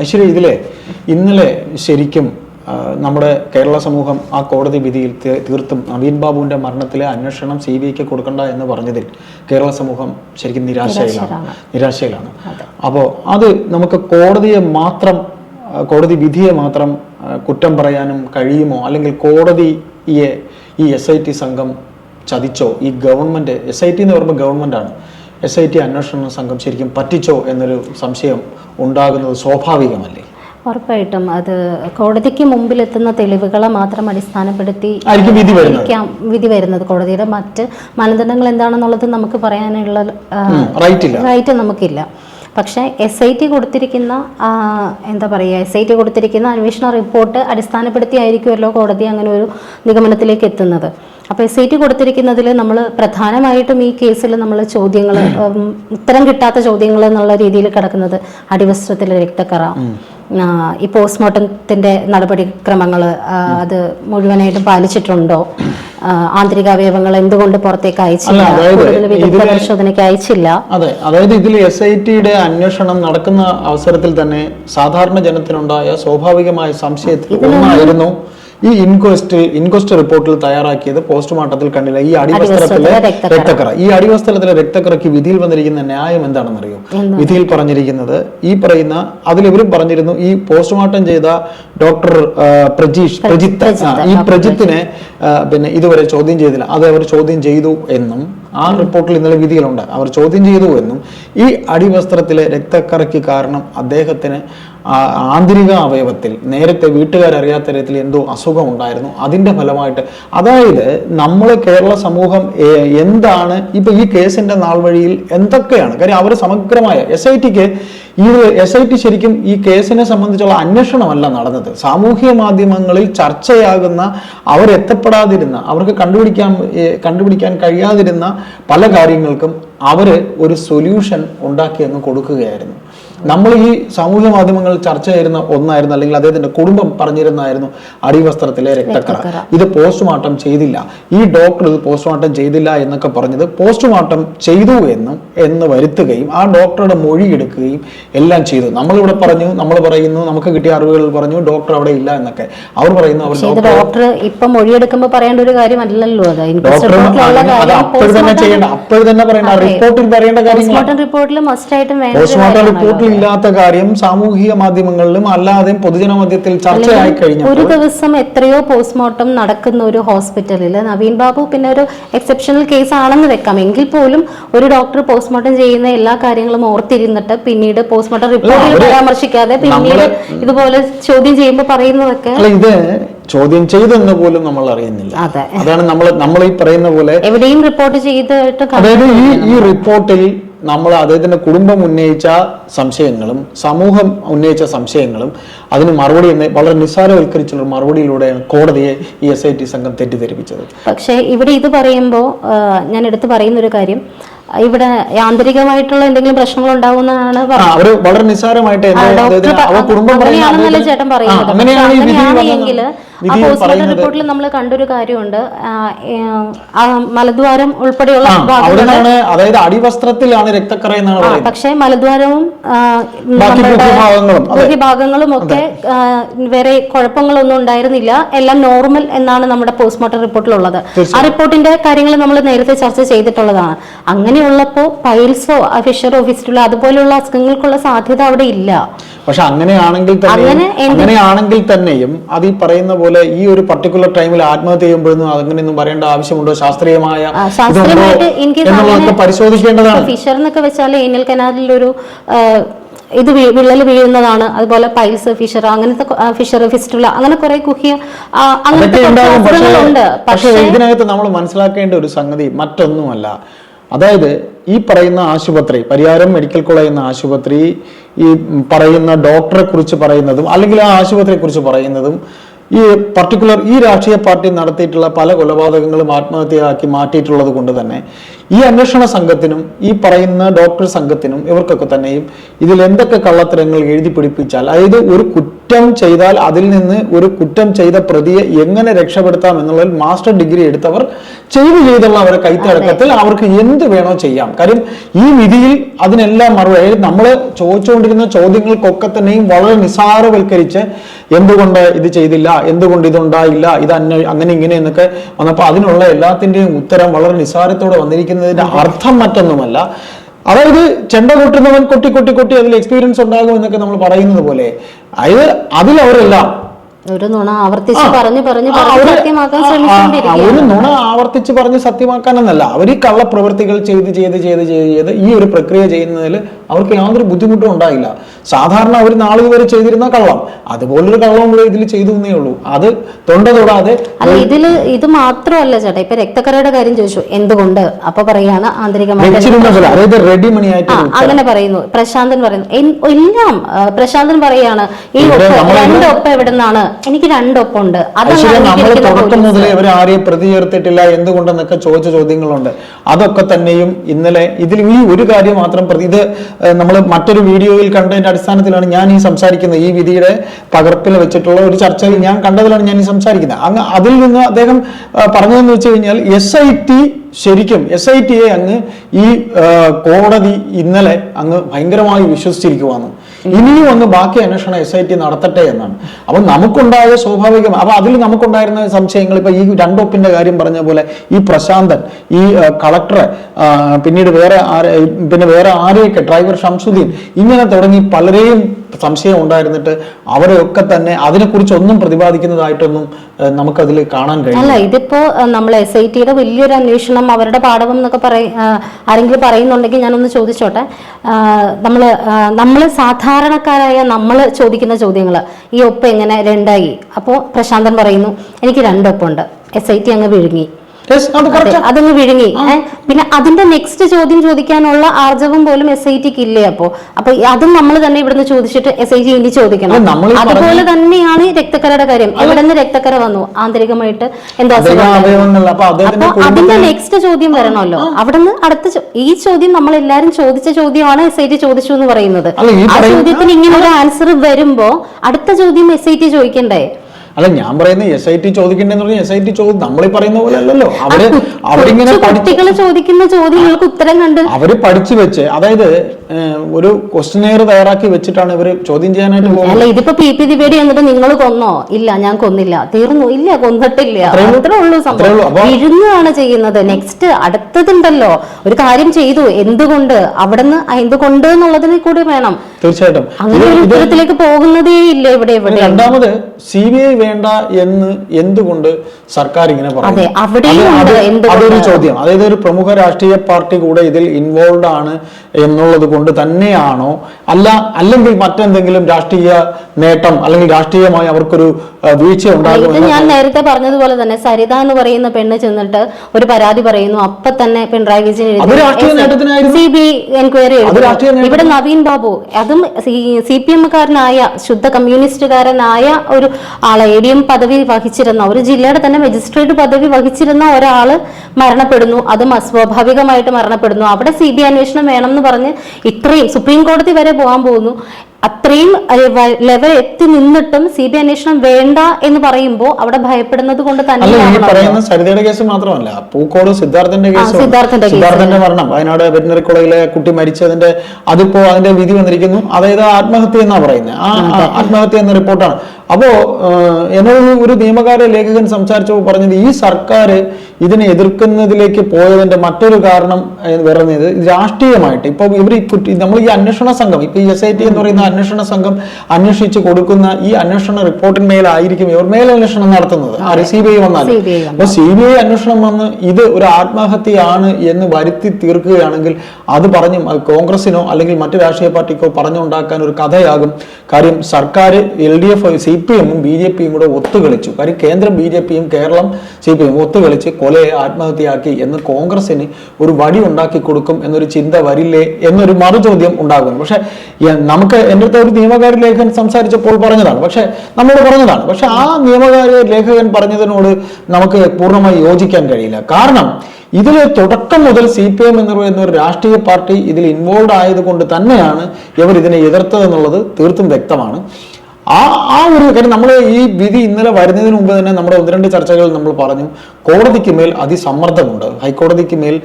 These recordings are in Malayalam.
ഐശ്വര്യ ഇതിലെ ഇന്നലെ ശരിക്കും നമ്മുടെ കേരള സമൂഹം ആ കോടതി വിധിയിൽ തീർത്തും നവീൻ ബാബുവിന്റെ മരണത്തിലെ അന്വേഷണം സി ബി ഐക്ക് കൊടുക്കണ്ട എന്ന് പറഞ്ഞതിൽ കേരള സമൂഹം ശരിക്കും നിരാശയിലാണ്. നിരാശയിലാണ്. അപ്പോൾ അത്. നമുക്ക് കോടതിയെ മാത്രം കോടതി വിധിയെ മാത്രം കുറ്റം പറയാനും കഴിയുമോ? അല്ലെങ്കിൽ കോടതിയെ ഈ എസ് ഐ ടി സംഘം ചതിച്ചോ? ഈ ഗവൺമെന്റ് എസ് ഐ ടി എന്ന് പറയുമ്പോൾ ഗവൺമെന്റാണ്. എസ് ഐ ടി അന്വേഷണ സംഘം ശരിക്കും പറ്റിച്ചോ എന്നൊരു സംശയം ഉണ്ടാകുന്നത് സ്വാഭാവികമല്ലേ? ഉറപ്പായിട്ടും. അത് കോടതിക്ക് മുമ്പിലെത്തുന്ന തെളിവുകളെ മാത്രം അടിസ്ഥാനപ്പെടുത്തി വിധി വരുന്നത്. കോടതിയുടെ മറ്റ് മാനദണ്ഡങ്ങൾ എന്താണെന്നുള്ളത് നമുക്ക് പറയാനുള്ള റൈറ്റ് നമുക്കില്ല. പക്ഷേ എസ് ഐ ടി കൊടുത്തിരിക്കുന്ന എന്താ പറയുക എസ് ഐ ടി കൊടുത്തിരിക്കുന്ന അന്വേഷണ റിപ്പോർട്ട് അടിസ്ഥാനപ്പെടുത്തിയായിരിക്കുമല്ലോ കോടതി അങ്ങനെ ഒരു നിഗമനത്തിലേക്ക് എത്തുന്നത്. അപ്പോൾ എസ് ഐ ടി കൊടുത്തിരിക്കുന്നതിൽ നമ്മൾ പ്രധാനമായിട്ടും ഈ കേസിൽ നമ്മൾ ചോദ്യങ്ങൾ ഉത്തരം കിട്ടാത്ത ചോദ്യങ്ങൾ എന്നുള്ള രീതിയിൽ കിടക്കുന്നത് അടിവസ്ത്രത്തിലെ രക്തക്കറ ഈ പോസ്റ്റ്മോർട്ടത്തിന്റെ നടപടിക്രമങ്ങൾ അത് മുഴുവനായിട്ടും പാലിച്ചിട്ടുണ്ടോ? ആന്തരിക അവയവങ്ങൾ എന്തുകൊണ്ട് പുറത്തേക്ക് അയച്ചില്ല? വിദഗ്ധ പരിശോധനയ്ക്ക് അയച്ചില്ല? അതെ അതായത് ഇതിൽ എസ് ഐ ടിയുടെ അന്വേഷണം നടക്കുന്ന അവസരത്തിൽ തന്നെ സാധാരണ ജനത്തിനുണ്ടായ സ്വാഭാവികമായ സംശയത്തിൽ ഒന്നായിരുന്നു ഈ ഇൻക്വസ്റ്റ് ഇൻക്വസ്റ്റ് റിപ്പോർട്ടിൽ തയ്യാറാക്കിയത് പോസ്റ്റ്മോർട്ടത്തിൽ കണ്ടില്ല. ഈ അടിവസ്ത്രത്തിലെ രക്തക്കറ. ഈ അടിവസ്ത്രത്തിലെ രക്തക്കറയ്ക്ക് വിധിയിൽ വന്നിരിക്കുന്ന ന്യായം എന്താണെന്നറിയോ? വിധിയിൽ പറഞ്ഞിരിക്കുന്നത് ഈ പറയുന്ന അതിലിവരും പറഞ്ഞിരുന്നു ഈ പോസ്റ്റ്മോർട്ടം ചെയ്ത ഡോക്ടർ പ്രജീഷ് പ്രജിത്ത്. ഈ പ്രജിത്തിനെ പിന്നെ ഇതുവരെ ചോദ്യം ചെയ്തില്ല. അത് അവർ ചോദ്യം ചെയ്തു എന്നും ആ റിപ്പോർട്ടിൽ ഇന്നലെ വിധിയിലുണ്ട് അവർ ചോദ്യം ചെയ്തു എന്നും ഈ അടിവസ്ത്രത്തിലെ രക്തക്കറയ്ക്ക് കാരണം അദ്ദേഹത്തിന് ആന്തരിക അവയവത്തിൽ നേരത്തെ വീട്ടുകാരറിയാത്ത തരത്തിൽ എന്തോ അസുഖം ഉണ്ടായിരുന്നു അതിന്റെ ഫലമായിട്ട് അതായത് നമ്മൾ കേരള സമൂഹം എന്താണ് ഇപ്പം ഈ കേസിന്റെ നാൾ വഴിയിൽ എന്തൊക്കെയാണ്? കാര്യം അവർ സമഗ്രമായ എസ് ഐ ടിക്ക് ഈ എസ് ഐ ടി ശരിക്കും ഈ കേസിനെ സംബന്ധിച്ചുള്ള അന്വേഷണമല്ല നടന്നത്. സാമൂഹ്യ മാധ്യമങ്ങളിൽ ചർച്ചയാകുന്ന അവരെത്തപ്പെടാതിരുന്ന അവർക്ക് കണ്ടുപിടിക്കാൻ കണ്ടുപിടിക്കാൻ കഴിയാതിരുന്ന പല കാര്യങ്ങൾക്കും അവർ ഒരു സൊല്യൂഷൻ ഉണ്ടാക്കി അങ്ങ് കൊടുക്കുകയായിരുന്നു. നമ്മൾ ഈ സാമൂഹ്യ മാധ്യമങ്ങൾ ചർച്ച ചെയ്യുന്ന ഒന്നായിരുന്നു അല്ലെങ്കിൽ അദ്ദേഹത്തിന്റെ കുടുംബം പറഞ്ഞിരുന്നായിരുന്നു അടിവസ്ത്രത്തിലെ രക്തക്കറ. ഇത് പോസ്റ്റ്മോർട്ടം ചെയ്തില്ല. ഈ ഡോക്ടർ ഇത് പോസ്റ്റ്മോർട്ടം ചെയ്തില്ല എന്നൊക്കെ പറഞ്ഞത് പോസ്റ്റ്മോർട്ടം ചെയ്തു എന്നും എന്ന് വരുത്തുകയും ആ ഡോക്ടറുടെ മൊഴി എടുക്കുകയും എല്ലാം ചെയ്തു. നമ്മളിവിടെ പറഞ്ഞു നമ്മൾ പറയുന്നു നമുക്ക് കിട്ടിയ അറിവുകൾ പറഞ്ഞു ഡോക്ടർ അവിടെ ഇല്ല എന്നൊക്കെ. അവർ പറയുന്നു അവർ ഡോക്ടർ ഇപ്പൊ മൊഴിയെടുക്കുമ്പോൾ പറയേണ്ട ഒരു കാര്യമല്ലല്ലോ. അത് കാര്യം അപ്പോൾ തന്നെ ചെയ്യേണ്ട അപ്പോൾ തന്നെ പറയേണ്ട റിപ്പോർട്ടിൽ പറയേണ്ട കാര്യങ്ങൾ പോസ്റ്റ്മോർട്ടം റിപ്പോർട്ടിൽ ഇല്ലാത്ത കാര്യം സാമൂഹിക മാധ്യമങ്ങളിലും അല്ലാതെയും പൊതുജന മധ്യത്തിൽ ചർച്ചയായി കഴിഞ്ഞു ഒരു ദിവസം എത്രയോ പോസ്റ്റ്മോർട്ടം നടക്കുന്ന ഒരു ഹോസ്പിറ്റലിൽ നവീൻ ബാബു പിന്നെ ഒരു എക്സെപ്ഷണൽ കേസ് ആണെന്ന് വെക്കാം. എങ്കിൽ പോലും ഒരു ഡോക്ടർ പോസ്റ്റ്മോർട്ടം ചെയ്യുന്ന എല്ലാ കാര്യങ്ങളും ഓർത്തിരുന്നിട്ട് പിന്നീട് പോസ്റ്റ്മോർട്ടം റിപ്പോർട്ടിൽ പരാമർശിക്കാതെ പിന്നീട് ഇതുപോലെ ചോദ്യം ചെയ്യുമ്പോൾ പറയുന്നതൊക്കെ ഇത് ചോദ്യം ചെയ്തെന്ന് പോലും നമ്മൾ അറിയുന്നില്ല. അതാണ് നമ്മൾ നമ്മൾ ഈ പറയുന്ന പോലെ എവിടെയും റിപ്പോർട്ട് ചെയ്തിട്ട് അതായത് ഈ ഈ റിപ്പോർട്ടിൽ നമ്മൾ അദ്ദേഹത്തിന്റെ കുടുംബം ഉന്നയിച്ച സംശയങ്ങളും സമൂഹം ഉന്നയിച്ച സംശയങ്ങളും അതിന് മറുപടി എന്ന് വളരെ നിസ്സാരവൽക്കരിച്ചുള്ള മറുപടിയിലൂടെയാണ് കോടതിയെ ഈ എസ് ഐ ടി സംഘം തെറ്റിദ്ധരിപ്പിച്ചത്. പക്ഷേ ഇവിടെ ഇത് പറയുമ്പോൾ ഞാൻ എടുത്തു പറയുന്നൊരു കാര്യം. ഇവിടെ യാന്ത്രികമായിട്ടുള്ള എന്തെങ്കിലും പ്രശ്നങ്ങൾ ഉണ്ടാവുന്നതാണ് അവർ വളരെ നിസ്സാരമായിട്ട് അങ്ങനെയാണെന്നല്ലേ ചേട്ടൻ പറയുന്നത്. അങ്ങനെയാണെങ്കിൽ ആ പോസ്റ്റ്മോർട്ടം റിപ്പോർട്ടിൽ നമ്മൾ കണ്ടൊരു കാര്യമുണ്ട്. മലദ്വാരം ഉൾപ്പെടെയുള്ള അതായത് അടിവസ്ത്രത്തിലാണ് രക്തക്കറ എന്നാണ് പക്ഷേ മലദ്വാരവും ഭാഗങ്ങളും ഒക്കെ വേറെ കുഴപ്പങ്ങളൊന്നും ഉണ്ടായിരുന്നില്ല. എല്ലാം നോർമൽ എന്നാണ് നമ്മുടെ പോസ്റ്റ്മോർട്ടം റിപ്പോർട്ടിലുള്ളത് ആ റിപ്പോർട്ടിന്റെ കാര്യങ്ങൾ നമ്മൾ നേരത്തെ ചർച്ച ചെയ്തിട്ടുള്ളതാണ്. അങ്ങനെയുള്ളപ്പോൾ പൈൽസോ ഫിഷറോ ഓഫീസിലുള്ള അതുപോലെയുള്ള അസുഖങ്ങൾക്കുള്ള സാധ്യത അവിടെ ഇല്ല. പക്ഷെ അങ്ങനെയാണെങ്കിൽ തന്നെ അങ്ങനെയാണെങ്കിൽ തന്നെയും അത് ഈ പറയുന്ന പോലെ ഈ ഒരു പർട്ടിക്കുലർ ടൈമിൽ ആത്മഹത്യ ചെയ്യുമ്പോഴൊന്നും അങ്ങനെയൊന്നും പറയേണ്ട ആവശ്യമുണ്ടോ? ശാസ്ത്രീയമായ ശാസ്ത്രീയമായിട്ട് എനിക്ക് പരിശോധിക്കേണ്ടതാണ്. ഫിഷർ എന്നൊക്കെ വെച്ചാൽ ഏനൽ കനാലിൽ ഒരു ഇത് വിള്ളൽ വീഴുന്നതാണ്. അതുപോലെ പൈൽസ് ഫിഷർ അങ്ങനത്തെ ഫിഷർ ഫിസ്റ്റുള്ള അങ്ങനെ കുറെ കുഹിയ അങ്ങനത്തെ അസുഖങ്ങളുണ്ട്. പക്ഷേ ഇതിനകത്ത് നമ്മൾ മനസ്സിലാക്കേണ്ട ഒരു സംഗതി മറ്റൊന്നുമല്ല. അതായത് ഈ പറയുന്ന ആശുപത്രി പരിയാരം മെഡിക്കൽ കോളേജ് എന്ന ആശുപത്രി ഈ പറയുന്ന ഡോക്ടറെ കുറിച്ച് പറയുന്നതും അല്ലെങ്കിൽ ആ ആശുപത്രിയെ കുറിച്ച് പറയുന്നതും ഈ പർട്ടിക്കുലർ ഈ രാഷ്ട്രീയ പാർട്ടി നടത്തിയിട്ടുള്ള പല കൊലപാതകങ്ങളും ആത്മഹത്യയാക്കി മാറ്റിയിട്ടുള്ളത് കൊണ്ട് തന്നെ ഈ അന്വേഷണ സംഘത്തിനും ഈ പറയുന്ന ഡോക്ടർ സംഘത്തിനും ഇവർക്കൊക്കെ തന്നെയും ഇതിൽ എന്തൊക്കെ കള്ളത്തരങ്ങൾ എഴുതി പിടിപ്പിച്ചാൽ അതായത് ഒരു കുറ്റം ചെയ്താൽ അതിൽ നിന്ന് ഒരു കുറ്റം ചെയ്ത പ്രതിയെ എങ്ങനെ രക്ഷപ്പെടുത്താം എന്നുള്ളതിൽ മാസ്റ്റർ ഡിഗ്രി എടുത്തവർ ചെയ്തു ചെയ്തുള്ള അവരെ കൈത്തടക്കത്തിൽ അവർക്ക് എന്ത് വേണോ ചെയ്യാം. കാര്യം ഈ വിധിയിൽ അതിനെല്ലാം മറുപടി നമ്മൾ ചോദിച്ചുകൊണ്ടിരുന്ന ചോദ്യങ്ങൾക്കൊക്കെ തന്നെയും വളരെ നിസാരവൽക്കരിച്ച് എന്തുകൊണ്ട് ഇത് ചെയ്തില്ല എന്തുകൊണ്ട് ഇതുണ്ടായില്ല ഇത് അന്വ അങ്ങനെ ഇങ്ങനെ എന്നൊക്കെ വന്നപ്പോൾ അതിനുള്ള എല്ലാത്തിന്റെയും ഉത്തരം വളരെ നിസാരത്തോടെ വന്നിരിക്കുന്നതിന്റെ അർത്ഥം മറ്റൊന്നുമല്ല. അതായത് ചെണ്ട കൊട്ടുന്നവൻ കൊട്ടി കൊട്ടി കൊട്ടി അതിൽ എക്സ്പീരിയൻസ് ഉണ്ടാകും എന്നൊക്കെ നമ്മൾ പറയുന്നത് പോലെ. അതായത് അതിലവരെല്ലാം ഒരു നുണ ആവർത്തിച്ച്. പറഞ്ഞു പറഞ്ഞു സത്യമാക്കാൻ ഒരു നുണ ആവർത്തിച്ച് പറഞ്ഞ് സത്യമാക്കാനെന്നല്ല. അവർ ഈ കള്ളപ്രവൃത്തികൾ ചെയ്ത് ചെയ്ത് ചെയ്ത് ചെയ്ത് ചെയ്ത് ഈ ഒരു പ്രക്രിയ ചെയ്യുന്നതിൽ അവർക്ക് യാതൊരു ബുദ്ധിമുട്ടും ഉണ്ടായില്ല. സാധാരണ അവർ നാളിതുവരെ ചെയ്തിരുന്ന കള്ളം. അതുപോലൊരു കള്ളം കൂടെ ഇതിൽ ചെയ്തു എന്നേ ഉള്ളൂ. അത് തൊണ്ട തൊടാതെ അല്ല ഇതിൽ ഇത് മാത്രമല്ല ചേട്ടാ. ഇപ്പൊ രക്തക്കറയുടെ കാര്യം ചോദിച്ചു. എന്തുകൊണ്ട്? അപ്പൊ പറയാണ് ആന്തരികമായി വെച്ചിരുന്ന പോലെ റെഡി മണി ആയിട്ട് അങ്ങനെ പറയുന്നു. പ്രശാന്തൻ പറയുന്നു. എല്ലാം പ്രശാന്തൻ പറയാണ് ഈ രണ്ടൊപ്പം ഒപ്പ് എവിടെ നിന്നാണ് എനിക്ക് രണ്ടൊപ്പമുണ്ട്. നമ്മൾ തുടക്കം ഇവർ ആരെയും പ്രതി ചേർത്തിട്ടില്ല എന്തുകൊണ്ടെന്നൊക്കെ ചോദിച്ച ചോദ്യങ്ങളുണ്ട്. അതൊക്കെ തന്നെയും ഇന്നലെ ഇതിൽ ഈ ഒരു കാര്യം മാത്രം പ്രതി ഇത് നമ്മൾ മറ്റൊരു വീഡിയോയിൽ കണ്ടതിന്റെ അടിസ്ഥാനത്തിലാണ് ഞാൻ ഈ സംസാരിക്കുന്നത്. ഈ വിധിയുടെ പകർപ്പിൽ വെച്ചിട്ടുള്ള ഒരു ചർച്ചയിൽ ഞാൻ കണ്ടതിലാണ് ഞാൻ ഈ സംസാരിക്കുന്നത്. അങ്ങ് അതിൽ നിന്ന് അദ്ദേഹം പറഞ്ഞതെന്ന് വെച്ച് കഴിഞ്ഞാൽ എസ് ഐ ടി ശരിക്കും എസ് ഐ ടിയെ അങ്ങ് ഈ കോടതി ഇന്നലെ അങ്ങ് ഭയങ്കരമായി വിശ്വസിച്ചിരിക്കുവാണ്. ഇനിയും ഒന്ന് ബാക്കി അന്വേഷണം എസ് ഐ ടി നടത്തട്ടെ എന്നാണ്. അപ്പൊ നമുക്കുണ്ടായ സ്വാഭാവികം അപ്പൊ അതിൽ നമുക്കുണ്ടായിരുന്ന സംശയങ്ങൾ ഇപ്പൊ ഈ രണ്ടൊപ്പിന്റെ കാര്യം പറഞ്ഞ പോലെ ഈ പ്രശാന്തൻ ഈ കളക്ടർ പിന്നീട് വേറെ ആരെ പിന്നെ വേറെ ആരെയൊക്കെ ഡ്രൈവർ ഷംസുദ്ദീൻ ഇങ്ങനെ തുടങ്ങി പലരെയും സംശയം ഉണ്ടായിരുന്നിട്ട് അവരെയൊക്കെ തന്നെ അതിനെക്കുറിച്ച് ഒന്നും പ്രതിപാദിക്കുന്നതായിട്ടൊന്നും നമുക്കതിൽ കാണാൻ കഴിയും അല്ല ഇതിപ്പോ നമ്മൾ എസ് ഐ ടിയുടെ വലിയൊരു അന്വേഷണം അവരുടെ പാഠകം എന്നൊക്കെ പറയും ആരെങ്കിലും പറയുന്നുണ്ടെങ്കിൽ ഞാനൊന്ന് ചോദിച്ചോട്ടെ. നമ്മൾ നമ്മൾ സാധാരണക്കാരായ നമ്മൾ ചോദിക്കുന്ന ചോദ്യങ്ങൾ ഈ ഒപ്പ് എങ്ങനെ രണ്ടായി? അപ്പോൾ പ്രശാന്തൻ പറയുന്നു എനിക്ക് രണ്ടൊപ്പുണ്ട്. എസ് ഐ ടി അങ്ങ് വിഴുങ്ങി. അതങ്ങ് വിഴുങ്ങി. പിന്നെ അതിന്റെ നെക്സ്റ്റ് ചോദ്യം ചോദിക്കാനുള്ള ആർജവം പോലും എസ് ഐ ടിക്ക് ഇല്ലേ അപ്പോ? അപ്പൊ അതും നമ്മൾ തന്നെ ഇവിടുന്ന് ചോദിച്ചിട്ട് എസ് ഐ ടി ഇനി ചോദിക്കണം. അതുപോലെ തന്നെയാണ് രക്തക്കരയുടെ കാര്യം. എവിടെ നിന്ന് രക്തക്കര വന്നു? ആന്തരികമായിട്ട് എന്താ അപ്പൊ അതിന്റെ നെക്സ്റ്റ് ചോദ്യം വരണമല്ലോ. അവിടുന്ന് അടുത്ത ചോ- ഈ ചോദ്യം നമ്മൾ എല്ലാരും ചോദിച്ച ചോദ്യമാണ് എസ് ഐ ടി ചോദിച്ചു എന്ന് പറയുന്നത്. ആ ചോദ്യത്തിന് ഇങ്ങനെ ഒരു ആൻസർ വരുമ്പോ അടുത്ത ചോദ്യം എസ് ഐ ടി ചോദിക്കണ്ടേ? അല്ല ഞാൻ പറയുന്നത് എസ് ഐ ടി ചോദിക്കണ്ടെന്ന് പറഞ്ഞാൽ എസ് ഐ ടി ചോദ്യം നമ്മൾ ഈ പറയുന്ന പോലെ അല്ലല്ലോ. അവർ അവരിങ്ങനെ കുട്ടികൾ ചോദിക്കുന്ന ചോദ്യങ്ങൾക്ക് ഉത്തരം കണ്ട്. അവർ പഠിച്ചു വെച്ച് അതായത് ഒരു ക്വസ്റ്റനെയർ തയ്യാറാക്കി വെച്ചിട്ടാണ് ഇവർ ചോദ്യം ചെയ്യാനായിട്ട് അല്ല ഇതിപ്പോ പി പി ദിവേടി എന്നിട്ട് നിങ്ങൾ കൊന്നോ? ഇല്ല ഞാൻ കൊന്നില്ല. തീർന്നു. ഇല്ല കൊന്നിട്ടില്ല. അത്രേ ഉള്ളൂ. സംഭവം. വിഴുങ്ങുകയാണ് ചെയ്യുന്നത്. നെക്സ്റ്റ് അടുത്തതുണ്ടല്ലോ. ഒരു കാര്യം ചെയ്തു. എന്തുകൊണ്ട്? അവിടുന്ന് എന്തുകൊണ്ട് എന്നുള്ളതിനെ കൂടി വേണം. തീർച്ചയായിട്ടും. അങ്ങനെ ഒരു പോകുന്നതേ ഇല്ല ഇവിടെ ഇവിടെ. രണ്ടാമത് സി ബി ഐ വേണ്ട എന്ന് എന്തുകൊണ്ട് സർക്കാർ ഇങ്ങനെ പറഞ്ഞു അതൊരു ചോദ്യം. അതായത് ഒരു പ്രമുഖ രാഷ്ട്രീയ പാർട്ടി കൂടെ ഇതിൽ ഇൻവോൾവ് ആണ് എന്നുള്ളത് കൊണ്ട് തന്നെയാണോ? അല്ല അല്ലെങ്കിൽ മറ്റെന്തെങ്കിലും രാഷ്ട്രീയ നേട്ടം അല്ലെങ്കിൽ രാഷ്ട്രീയമായി അവർക്കൊരു വീഴ്ച ഉണ്ടാകും ഞാൻ നേരത്തെ പറഞ്ഞതുപോലെ തന്നെ സരിത എന്ന് പറയുന്ന പെണ്ണ് ചെന്നിട്ട് ഒരു പരാതി പറയുന്നു. അപ്പൊ തന്നെ Pinarayi Vijayan. C B enquiry ഇവിടെ നവീൻ ബാബു അതും സി പി എമ്മുകാരനായ ശുദ്ധ കമ്മ്യൂണിസ്റ്റുകാരനായ ഒരു ആളെ എ ഡി എം പദവി വഹിച്ചിരുന്ന ഒരു ജില്ലയുടെ തന്നെ മജിസ്ട്രേറ്റ് പദവി വഹിച്ചിരുന്ന ഒരാൾ മരണപ്പെടുന്നു. അതും അസ്വാഭാവികമായിട്ട് മരണപ്പെടുന്നു. അവിടെ സി ബി അന്വേഷണം വേണം എന്ന് പറഞ്ഞ് ഇത്രയും സുപ്രീം കോടതി വരെ പോകാൻ പോകുന്നു. അത്രയും ലെവൽ എത്തി നിന്നിട്ടും സി ബി അന്വേഷണം വേണ്ട എന്ന് പറയുമ്പോൾ അവിടെ ഭയപ്പെടുന്നത് കൊണ്ട് പറയുന്ന സരിതയുടെ കേസ് മാത്രമല്ല പൂക്കോട് സിദ്ധാർത്ഥന്റെ കേസ് സിദ്ധാർത്ഥന്റെ മരണം വയനാട് വെറ്റിനറി കോളേജിലെ കുട്ടി മരിച്ചതിന്റെ അതിപ്പോ അതിന്റെ വിധി വന്നിരിക്കുന്നു. അതായത് ആത്മഹത്യ എന്നാ പറയുന്നത് ആ ആത്മഹത്യ എന്ന റിപ്പോർട്ടാണ്. അപ്പോ എന്നോട് ഒരു നിയമകാര്യ ലേഖകൻ സംസാരിച്ചപ്പോൾ പറഞ്ഞത് ഈ സർക്കാർ ഇതിനെ എതിർക്കുന്നതിലേക്ക് പോയതിന്റെ മറ്റൊരു കാരണം പറയുന്നത് രാഷ്ട്രീയമായിട്ട്. ഇപ്പൊ ഇവർ നമ്മൾ ഈ അന്വേഷണ സംഘം ഇപ്പൊ ഈ എസ് ഐ ടി എന്ന് പറയുന്ന അന്വേഷണ സംഘം അന്വേഷിച്ച് കൊടുക്കുന്ന ഈ അന്വേഷണ റിപ്പോർട്ടിന്മേലായിരിക്കും ഇവർ മേലന്വേഷണം നടത്തുന്നത്. ആ സി ബി ഐ വന്നാൽ. അപ്പൊ സി ബി ഐ അന്വേഷണം വന്ന് ഇത് ഒരു ആത്മഹത്യയാണ് എന്ന് വരുത്തി തീർക്കുകയാണെങ്കിൽ അത് പറഞ്ഞു കോൺഗ്രസിനോ അല്ലെങ്കിൽ മറ്റു രാഷ്ട്രീയ പാർട്ടിക്കോ പറഞ്ഞുണ്ടാക്കാൻ ഒരു കഥയാകും. കാര്യം സർക്കാർ L D F C P എമ്മും ബി ജെ പിയും കൂടെ ഒത്തുകളിച്ചു. കാര്യം കേന്ദ്രം ബി ജെ പിയും കേരളം സി പി എം ഒത്തുകളിച്ച് കൊലയെ ആത്മഹത്യയാക്കി എന്ന് കോൺഗ്രസിന് ഒരു വടി ഉണ്ടാക്കി കൊടുക്കും എന്നൊരു ചിന്ത വരില്ലേ എന്നൊരു മറുചോദ്യം ഉണ്ടാകുന്നു. പക്ഷെ നമുക്ക് എന്റെ അടുത്ത് ഒരു നിയമകാര്യ ലേഖകൻ സംസാരിച്ചപ്പോൾ പറഞ്ഞതാണ്. പക്ഷെ നമ്മളോട് പറഞ്ഞതാണ്. പക്ഷെ ആ നിയമകാര്യ ലേഖകൻ പറഞ്ഞതിനോട് നമുക്ക് പൂർണമായി യോജിക്കാൻ കഴിയില്ല. കാരണം ഇതിൽ തുടക്കം മുതൽ സി പി എം എന്ന് പറയുന്ന ഒരു രാഷ്ട്രീയ പാർട്ടി ഇതിൽ ഇൻവോൾവ് ആയതുകൊണ്ട് തന്നെയാണ് ഇവർ ഇതിനെ എതിർത്തതെന്നുള്ളത് തീർത്തും വ്യക്തമാണ്. ആ ആ ഒരു കാര്യം നമ്മൾ ഈ വിധി ഇന്നലെ വരുന്നതിന് മുമ്പ് തന്നെ നമ്മുടെ ഒന്ന് രണ്ട് ചർച്ചകൾ നമ്മൾ പറഞ്ഞു. കോടതിക്ക് മേൽ അതിസമ്മർദ്ദമുണ്ട്. ഹൈക്കോടതിക്ക് മേൽ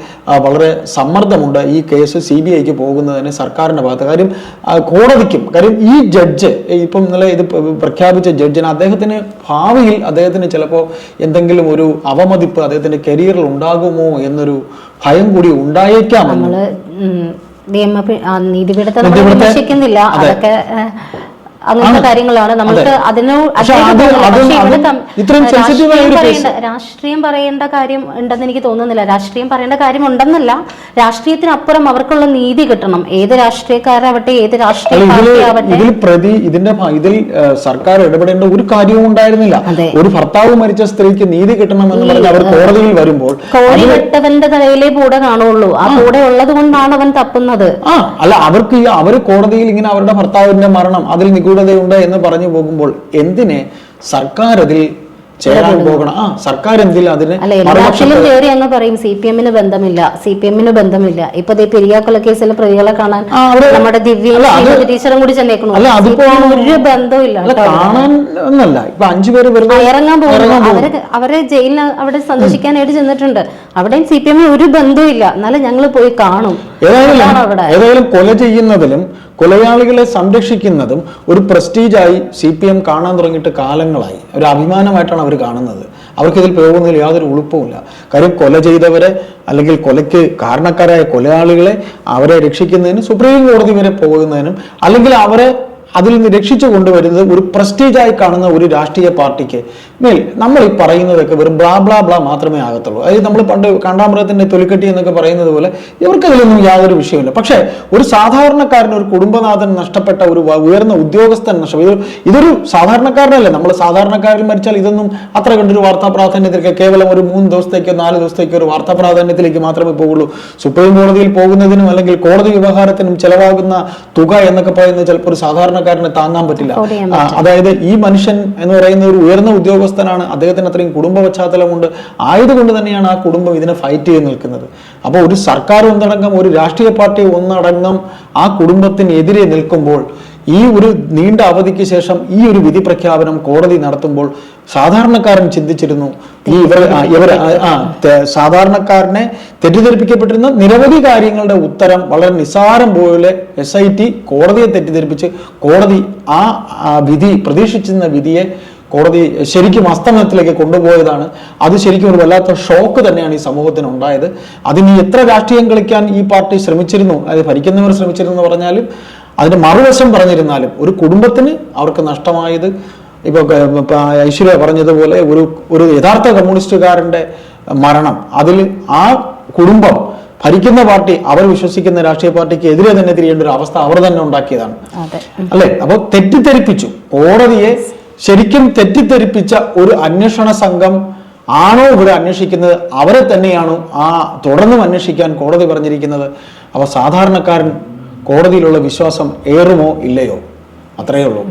വളരെ സമ്മർദ്ദമുണ്ട് ഈ കേസ് സി ബി ഐക്ക് പോകുന്നതിന് സർക്കാരിന്റെ ഭാഗത്ത്. കാര്യം കോടതിക്കും കാര്യം ഈ ജഡ്ജ് ഇപ്പം ഇന്നലെ ഇത് പ്രഖ്യാപിച്ച ജഡ്ജിന് അദ്ദേഹത്തിന് ഭാവിയിൽ അദ്ദേഹത്തിന് ചിലപ്പോൾ എന്തെങ്കിലും ഒരു അവമതിപ്പ് അദ്ദേഹത്തിന്റെ കരിയറിൽ ഉണ്ടാകുമോ എന്നൊരു ഭയം കൂടി ഉണ്ടായേക്കാം നിയമ നീതിപീഠത്തെ നമ്മൾ വിമർശിക്കുന്നില്ല. അതൊക്കെ അങ്ങനത്തെ കാര്യങ്ങളാണ്. നമ്മൾക്ക് അതിനോ പക്ഷെ അതിലേക്ക് അത് പോകുന്നില്ല. അത് പക്ഷെ ഇവിടെ അതും കം- ഇത്രയും sensitive ആയ രാഷ്ട്രീയം പറയേണ്ട കാര്യം ഉണ്ടെന്ന് എനിക്ക് തോന്നുന്നില്ല. രാഷ്ട്രീയം പറയേണ്ട കാര്യം ഉണ്ടെന്നല്ല രാഷ്ട്രീയത്തിനപ്പുറം അവർക്കുള്ള നീതി കിട്ടണം. ഏത് രാഷ്ട്രീയക്കാരാവട്ടെ ഏത് രാഷ്ട്രീയ ഇതിൽ പ്രതി ഇതിന്റെ ഇതിൽ സർക്കാർ ഇടപെടേണ്ട ഒരു കാര്യവും ഉണ്ടായിരുന്നില്ല. ഒരു ഭർത്താവ് മരിച്ച സ്ത്രീക്ക് നീതി കിട്ടണമെന്ന് പറഞ്ഞ് അവർ കോടതിയിൽ വരുമ്പോൾ കോഴി വെട്ടവന്റെ തലയിലേ കൂടെ കാണുള്ളൂ. ആ കൂടെ ഉള്ളത് കൊണ്ടാണ് അവൻ തപ്പുന്നത്. അല്ല അവർക്ക് അവർ കോടതിയിൽ ഇങ്ങനെ അവരുടെ ഭർത്താവിന്റെ മരണം അതിൽ നിഗൂഢതയുണ്ട് എന്ന് പറഞ്ഞു പോകുമ്പോൾ എന്തിനെ സർക്കാർ അതിൽ ചേരാൻ പോകണം? ആ സർക്കാർ എന്തിൽ അതിന് അല്ല എല്ലാത്തിലും കയറി അങ്ങ് പറയും. സി പി എമ്മിന് ബന്ധമില്ല. സി പി എമ്മിന് ബന്ധമില്ല. ഇപ്പൊ പെരിയാക്കൊല കേസിലെ പ്രതികളെ കാണാൻ നമ്മുടെ ദിവ്യ ടീച്ചറും കൂടി ചെന്നേക്കണു. അല്ല, അതിപ്പോ- ഒരു ബന്ധമില്ല കാണാൻ ഒന്നല്ല. ഇപ്പൊ അഞ്ചു പേര് വെറുതെ ഇറങ്ങാൻ പോകുന്നു. ഇറങ്ങാൻ പോകുന്നു. അവർ അവരെ ജയിലിൽ അവിടെ സന്ദർശിക്കാനായിട്ട് ചെന്നിട്ടുണ്ട്. അവിടെയും സി പി എമ്മിന് ഒരു ബന്ധവും ഇല്ല. എന്നാലും ഞങ്ങൾ പോയി കാണും. ഏതായാലും കൊല ചെയ്യുന്നതിലും കൊലയാളികളെ സംരക്ഷിക്കുന്നതും ഒരു പ്രസ്റ്റീജായി സി പി എം കാണാൻ തുടങ്ങിയിട്ട് കാലങ്ങളായി. ഒരു അഭിമാനമായിട്ടാണ് അവർ കാണുന്നത്. അവർക്കിതിൽ പോകുന്നതിൽ യാതൊരു ഉളുപ്പുമില്ല. കാര്യം കൊല ചെയ്തവരെ അല്ലെങ്കിൽ കൊലയ്ക്ക് കാരണക്കാരായ കൊലയാളികളെ അവരെ രക്ഷിക്കുന്നതിന് സുപ്രീം കോടതി വരെ പോകുന്നതിനും അല്ലെങ്കിൽ അവരെ അതിൽ നിന്ന് രക്ഷിച്ചു കൊണ്ടുവരുന്നത് ഒരു പ്രസ്റ്റീജായി കാണുന്ന ഒരു രാഷ്ട്രീയ പാർട്ടിക്ക് മേൽ നമ്മൾ ഈ പറയുന്നതൊക്കെ വെറും ബ്ലാ ബ്ലാ ബ്ലാ മാത്രമേ ആകത്തുള്ളൂ. അതായത് നമ്മൾ പണ്ട് കാണ്ടാമൃഗത്തിന്റെ തൊലിക്കെട്ടി എന്നൊക്കെ പറയുന്നത് പോലെ ഇവർക്കതിലൊന്നും യാതൊരു വിഷയമില്ല പക്ഷേ ഒരു സാധാരണക്കാരൻ ഒരു കുടുംബനാഥൻ നഷ്ടപ്പെട്ട ഒരു ഉയർന്ന ഉദ്യോഗസ്ഥൻ നഷ്ടപ്പെട്ടു ഇത് ഇതൊരു സാധാരണക്കാരനല്ലേ? നമ്മൾ സാധാരണക്കാരിൽ മരിച്ചാൽ ഇതൊന്നും അത്ര കണ്ടൊരു വാർത്താ പ്രാധാന്യത്തിലേക്ക് കേവലം ഒരു മൂന്ന് ദിവസത്തേക്കോ നാല് ദിവസത്തേക്കോ ഒരു വാർത്താ പ്രാധാന്യത്തിലേക്ക് മാത്രമേ പോകുള്ളൂ. സുപ്രീം കോടതിയിൽ പോകുന്നതിനും അല്ലെങ്കിൽ കോടതി വ്യവഹാരത്തിനും ചിലവാകുന്ന തുക എന്നൊക്കെ പറയുന്നത് ചിലപ്പോൾ ഒരു സാധാരണക്കാരന് താങ്ങാൻ പറ്റില്ല. അതായത് ഈ മനുഷ്യൻ എന്ന് പറയുന്ന ഒരു ഉയർന്ന ഉദ്യോഗസ്ഥനാണ് അദ്ദേഹത്തിന് അത്രയും കുടുംബ പശ്ചാത്തലമുണ്ട്. ആയതുകൊണ്ട് തന്നെയാണ് ആ കുടുംബം ഇതിനെ ഫൈറ്റ് ചെയ്ത് നിൽക്കുന്നത്. അപ്പോൾ ഒരു സർക്കാർ ഒന്നടങ്കം ഒരു രാഷ്ട്രീയ പാർട്ടി ഒന്നടങ്കം ആ കുടുംബത്തിനെതിരെ നിൽക്കുമ്പോൾ ഈ ഒരു നീണ്ട അവധിക്ക് ശേഷം ഈ ഒരു വിധി പ്രഖ്യാപനം കോടതി നടത്തുമ്പോൾ സാധാരണക്കാരൻ ചിന്തിച്ചിരുന്നു ഈ ഇവർ ഇവർ ആ, സാധാരണക്കാരനെ തെറ്റിദ്ധരിപ്പിക്കപ്പെട്ടിരുന്ന നിരവധി കാര്യങ്ങളുടെ ഉത്തരം വളരെ നിസ്സാരം പോലെ എസ് ഐ ടി കോടതിയെ തെറ്റിദ്ധരിപ്പിച്ച് കോടതി ആ വിധി പ്രതീക്ഷിച്ചിരുന്ന വിധിയെ കോടതി ശരിക്കും അസ്തമനത്തിലേക്ക് കൊണ്ടുപോയതാണ്. അത് ശരിക്കും ഒരു വല്ലാത്ത ഷോക്ക് തന്നെയാണ് ഈ സമൂഹത്തിന് ഉണ്ടായത് അതിന് എത്ര രാഷ്ട്രീയം കളിക്കാൻ ഈ പാർട്ടി ശ്രമിച്ചിരുന്നു അതായത് ഭരിക്കുന്നവർ ശ്രമിച്ചിരുന്നു എന്ന് പറഞ്ഞാലും അതിന്റെ മറുവശം പറഞ്ഞിരുന്നാലും ഒരു കുടുംബത്തിന് അവർക്ക് നഷ്ടമായത് ഇപ്പൊ ഐശ്വര്യ പറഞ്ഞതുപോലെ ഒരു ഒരു യഥാർത്ഥ കമ്മ്യൂണിസ്റ്റുകാരന്റെ മരണം അതിൽ ആ കുടുംബം ഭരിക്കുന്ന പാർട്ടി അവർ വിശ്വസിക്കുന്ന രാഷ്ട്രീയ പാർട്ടിക്ക് എതിരെ തന്നെ തിരിയേണ്ട ഒരു അവസ്ഥ അവർ തന്നെ ഉണ്ടാക്കിയതാണ്. അല്ലെ? അപ്പൊ തെറ്റിദ്ധരിപ്പിച്ചു. കോടതിയെ ശരിക്കും തെറ്റിദ്ധരിപ്പിച്ച ഒരു അന്വേഷണ സംഘം ആണോ ഇവിടെ അന്വേഷിക്കുന്നത്? അവരെ തന്നെയാണോ ആ തുടർന്നും അന്വേഷിക്കാൻ കോടതി പറഞ്ഞിരിക്കുന്നത്? അപ്പൊ സാധാരണക്കാരൻ കോടതിയിലുള്ള വിശ്വാസം ഏറുമോ ഇല്ലയോ? അത്രയേ ഉള്ളൂ.